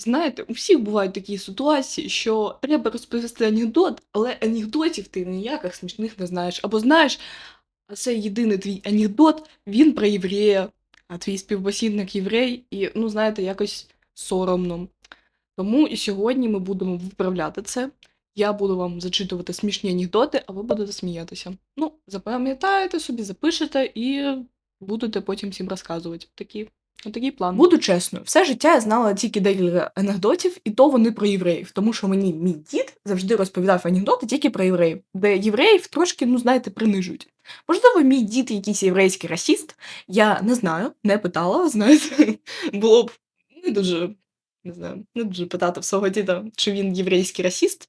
Знаєте, у всіх бувають такі ситуації, що треба розповісти анекдот, але анекдотів ти ніяких смішних не знаєш. Або знаєш, а це єдиний твій анекдот, він про єврея, а твій співбесідник єврей, і, ну, знаєте, якось соромно. Тому і сьогодні ми будемо виправляти це. Я буду вам зачитувати смішні анекдоти, а ви будете сміятися. Ну, запам'ятаєте собі, запишете і будете потім всім розказувати. Такі, отакий план. Буду чесною, все життя я знала тільки декілька анекдотів, і то вони про євреїв, тому що мені мій дід завжди розповідав анекдоти тільки про євреїв, де євреїв трошки, ну знаєте, принижують. Можливо, мій дід якийсь єврейський расіст, я не знаю, не питала, знаєте, було б не дуже, не знаю, не дуже питати в свого діда, чи він єврейський расіст.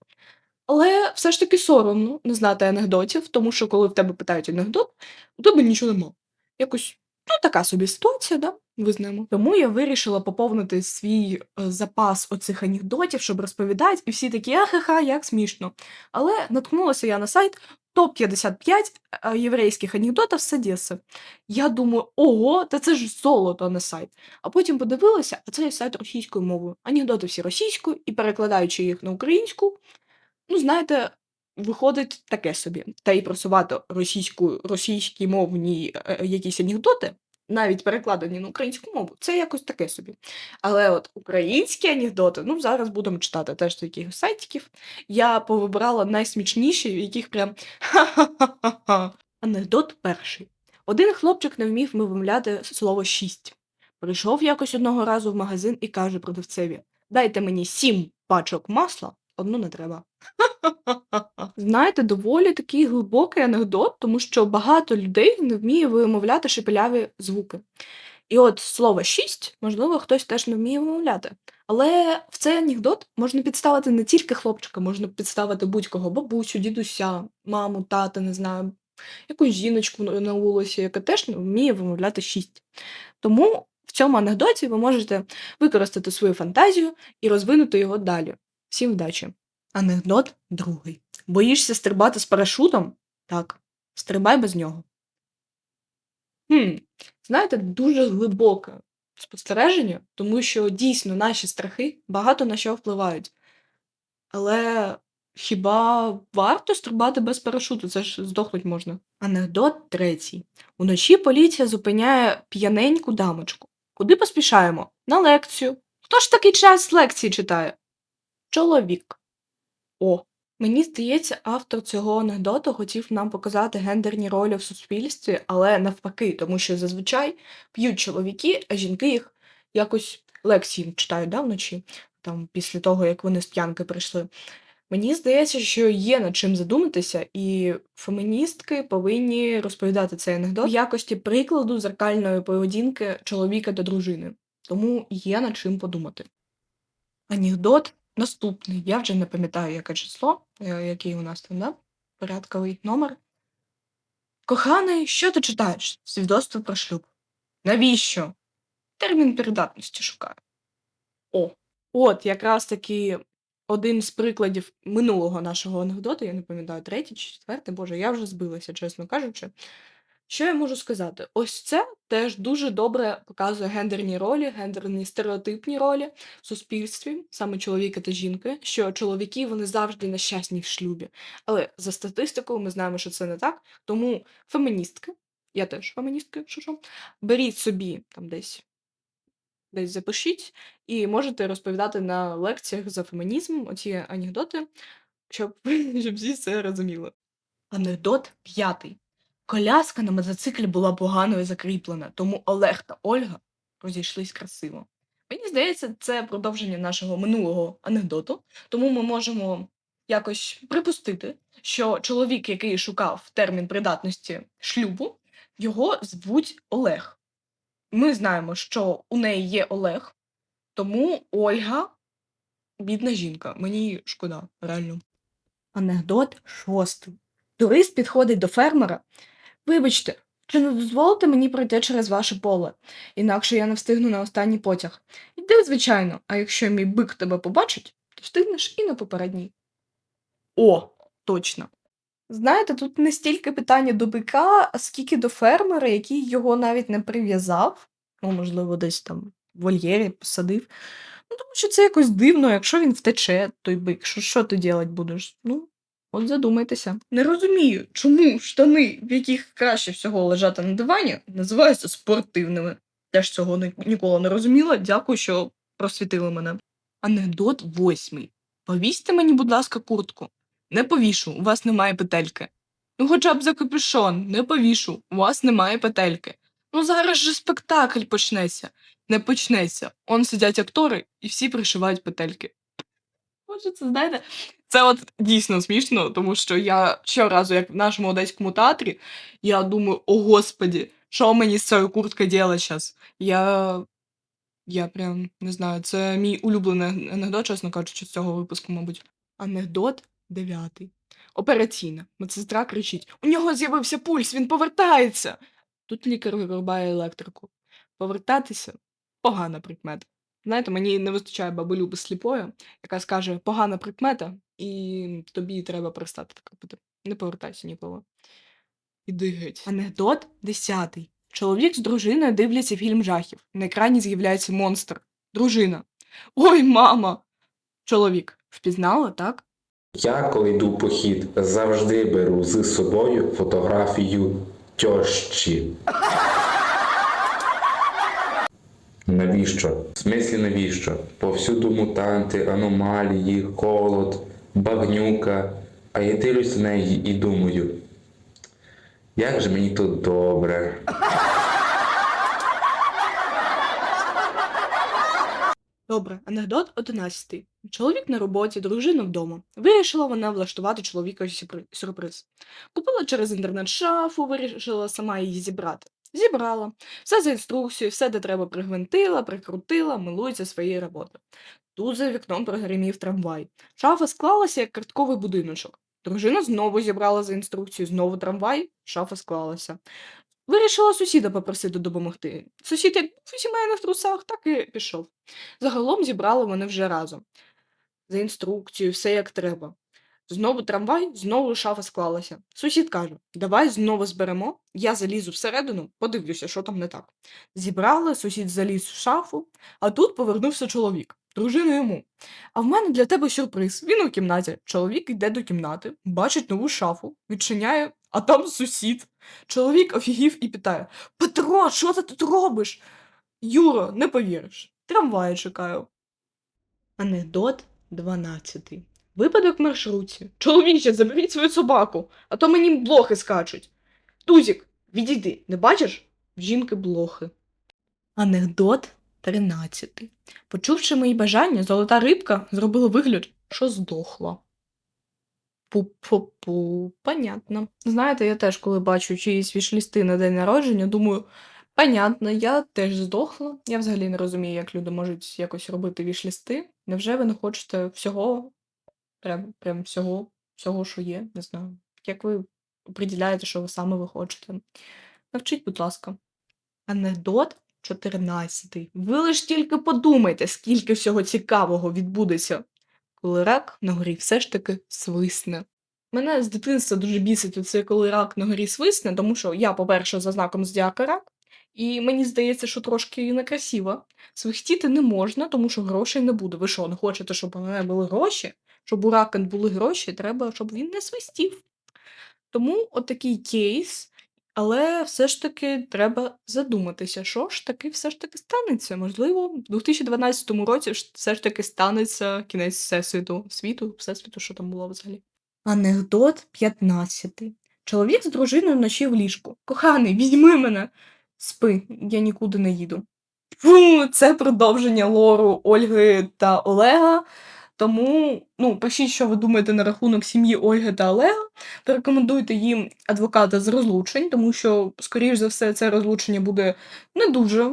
Але все ж таки соромно не знати анекдотів, тому що коли в тебе питають анекдот, у тебе нічого нема. Якось, ну, така собі ситуація, да? Визнаємо. Тому я вирішила поповнити свій е, запас оцих анекдотів, щоб розповідати, і всі такі ахаха, як смішно. Але наткнулася я на сайт топ-55 е, єврейських анекдотів з Одеси. Я думаю, ого, та це ж золото, а не сайт. А потім подивилася, а це сайт російською мовою. Анекдоти всі російською, і перекладаючи їх на українську, ну, знаєте, виходить таке собі. Та й просувати російську, російські мовні е, е, якісь анекдоти, навіть перекладені на українську мову, це якось таке собі. Але от українські анекдоти, ну, зараз будемо читати теж з таких сайтиків. Я повибирала найсмішніші, в яких прям ха-ха-ха-ха. Анекдот перший. Один хлопчик не вмів вимовляти слово шість. Прийшов якось одного разу в магазин і каже продавцеві: Дайте мені сім пачок масла, одну не треба. Знаєте, доволі такий глибокий анекдот, тому що багато людей не вміє вимовляти шепеляві звуки. І от слово шість, можливо, хтось теж не вміє вимовляти. Але в цей анекдот можна підставити не тільки хлопчика, можна підставити будь-кого бабусю, дідуся, маму, тата, не знаю, якусь жіночку на вулиці, яка теж не вміє вимовляти шість. Тому в цьому анекдоті ви можете використати свою фантазію і розвинути його далі. Всім вдачі! Анекдот другий. Боїшся стрибати з парашутом? Так. Стрибай без нього. Хм, знаєте, дуже глибоке спостереження, тому що дійсно наші страхи багато на що впливають. Але хіба варто стрибати без парашуту? Це ж здохнуть можна. Анекдот третій. Уночі поліція зупиняє п'яненьку дамочку. Куди поспішаємо? На лекцію. Хто ж такий час лекції читає? Чоловік. О, мені здається, автор цього анекдоту хотів нам показати гендерні ролі в суспільстві, але навпаки, тому що зазвичай п'ють чоловіки, а жінки їх якось лекції читають да, вночі, там, після того, як вони з п'янки прийшли. Мені здається, що є над чим задуматися, і феміністки повинні розповідати цей анекдот в якості прикладу зеркальної поведінки чоловіка та дружини. Тому є над чим подумати. Анекдот наступний. Я вже не пам'ятаю, яке число, е, який у нас там, да? Порядковий номер. Коханий, що ти читаєш? Свідоцтво про шлюб. Навіщо? Термін придатності шукаю. О, от якраз таки один з прикладів минулого нашого анекдоту, я не пам'ятаю, третій чи четвертий, боже, я вже збилася, чесно кажучи. Що я можу сказати? Ось це теж дуже добре показує гендерні ролі, гендерні стереотипні ролі в суспільстві, саме чоловіка та жінки, що чоловіки вони завжди нещасні в шлюбі. Але за статистикою ми знаємо, що це не так. Тому феміністки, я теж феміністка, якщо що, беріть собі там десь. Десь запишіть, і можете розповідати на лекціях за фемінізм оці анекдоти, щоб, щоб всі це розуміли. Анекдот п'ятий. Коляска на мотоциклі була поганою закріплена, тому Олег та Ольга розійшлись красиво. Мені здається, це продовження нашого минулого анекдоту, тому ми можемо якось припустити, що чоловік, який шукав термін придатності шлюбу, його звуть Олег. Ми знаємо, що у неї є Олег, тому Ольга бідна жінка. Мені шкода, реально. Анекдот шостий. Турист підходить до фермера. Вибачте, чи не дозволите мені пройти через ваше поле, інакше я не встигну на останній потяг. Іди, звичайно, а якщо мій бик тебе побачить, то встигнеш і на попередній. О, точно. Знаєте, тут не стільки питання до бика, скільки до фермера, який його навіть не прив'язав, ну, можливо, десь там в вольєрі посадив. Ну, тому що це якось дивно, якщо він втече, той бик, що, що ти делать будеш? Ну, от задумайтеся. Не розумію, чому штани, в яких краще всього лежати на дивані, називаються спортивними. Теж цього ні- ніколи не розуміла. Дякую, що просвітили мене. Анекдот восьмий. Повісьте мені, будь ласка, куртку. Не повішу, у вас немає петельки. Ну, хоча б за капюшон, не повішу, у вас немає петельки. Ну зараз же спектакль почнеться. Не почнеться. Он сидять актори і всі пришивають петельки. Боже, це знаєте, це от дійсно смішно, тому що я щоразу, як в нашому одеському театрі, я думаю, о господі, що мені з цією курткою робити зараз? Я. Я прям не знаю, це мій улюблений анекдот, чесно кажучи, з цього випуску, мабуть. Анекдот дев'ятий. Операційна. Медсестра кричить: У нього з'явився пульс, він повертається. Тут лікар вирубає електрику. Повертатися погана прикмета. Знаєте, мені не вистачає баби Люби сліпої, яка скаже погана прикмета, і тобі треба перестати так робити. Не повертайся ніколи. Іди геть. Анекдот десятий. Чоловік з дружиною дивляться фільм жахів. На екрані з'являється монстр. Дружина. Ой, мама. Чоловік. Впізнала, так? Я, коли йду в похід, завжди беру з собою фотографію тьощі. Навіщо? В смислі навіщо? Повсюду мутанти, аномалії, холод, багнюка. А я дивлюсь на неї і думаю, як же мені тут добре. Добре, анекдот одинадцятий. Чоловік на роботі, дружина вдома. Вирішила вона влаштувати сюрпри- сюрприз. Купила через інтернет шафу, вирішила сама її зібрати. Зібрала. Все за інструкцією, все, де треба, пригвинтила, прикрутила, милується своєю роботою. Тут за вікном прогримів трамвай. Шафа склалася, як картковий будиночок. Дружина знову зібрала за інструкцією, знову трамвай, шафа склалася. Вирішила сусіда попросити допомогти. Сусід, як у сімейних трусах, так і пішов. Загалом зібрали вони вже разом. За інструкцією, все як треба. Знову трамвай, знову шафа склалася. Сусід каже: Давай знову зберемо, я залізу всередину, подивлюся, що там не так. Зібрали, сусід заліз в шафу, а тут повернувся чоловік. Дружина йому. А в мене для тебе сюрприз. Він у кімнаті. Чоловік йде до кімнати, бачить нову шафу, відчиняє, а там сусід. Чоловік офігів і питає: Петро, що ти тут робиш? Юро, не повіриш. Трамвая чекаю. Анекдот 12. Випадок в маршрутці. Чоловіче, заберіть свою собаку, а то мені блохи скачуть. Тузік, відійди, не бачиш? Жінки блохи. Анекдот 13. Почувши мої бажання, золота рибка зробила вигляд, що здохла. Пу-пу-пу, понятно. Знаєте, я теж, коли бачу чиїсь вішлісти на день народження, думаю, понятно, я теж здохла. Я взагалі не розумію, як люди можуть якось робити вішлісти. Невже ви не хочете всього, прям, прям всього, всього, що є, не знаю. Як ви определяєте, що ви саме ви хочете? Навчіть, будь ласка. Анекдот 14. Ви лиш тільки подумайте, скільки всього цікавого відбудеться, коли рак на горі все ж таки свисне. Мене з дитинства дуже бісить оце, коли рак на горі свисне, тому що я, по-перше, за знаком зодіака рак, і мені здається, що трошки некрасиво. Свистіти не можна, тому що грошей не буде. Ви що, не хочете, щоб у мене були гроші? Щоб у рака були гроші, треба, щоб він не свистів. Тому отакий кейс. Але все ж таки треба задуматися, що ж таки все ж таки станеться. Можливо, в 2012 році все ж таки станеться кінець всесвіту, світу, всесвіту, що там було взагалі. Анекдот 15. Чоловік з дружиною вночі в ліжку. Коханий, візьми мене. Спи, я нікуди не їду. Фу, це продовження лору Ольги та Олега. Тому ну, пишіть, що ви думаєте на рахунок сім'ї Ольги та Олега. Порекомендуйте їм адвоката з розлучень, тому що, скоріш за все, це розлучення буде не дуже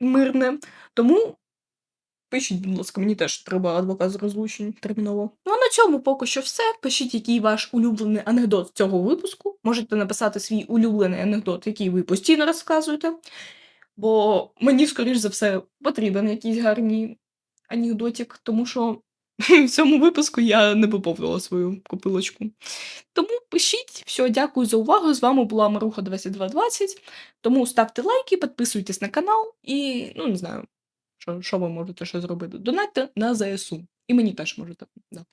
мирне. Тому пишіть, будь ласка, мені теж треба адвокат з розлучень терміново. Ну а на цьому поки що все. Пишіть, який ваш улюблений анекдот цього випуску. Можете написати свій улюблений анекдот, який ви постійно розказуєте. Бо мені, скоріш за все, потрібен якийсь гарний анекдотик, тому що в цьому випуску я не поповнила свою копилочку. Тому пишіть. Все, дякую за увагу. З вами була Маруха 2220. Тому ставте лайки, підписуйтесь на канал і, ну, не знаю, що, що ви можете ще зробити? Донатьте на ЗСУ. І мені теж можете. Да.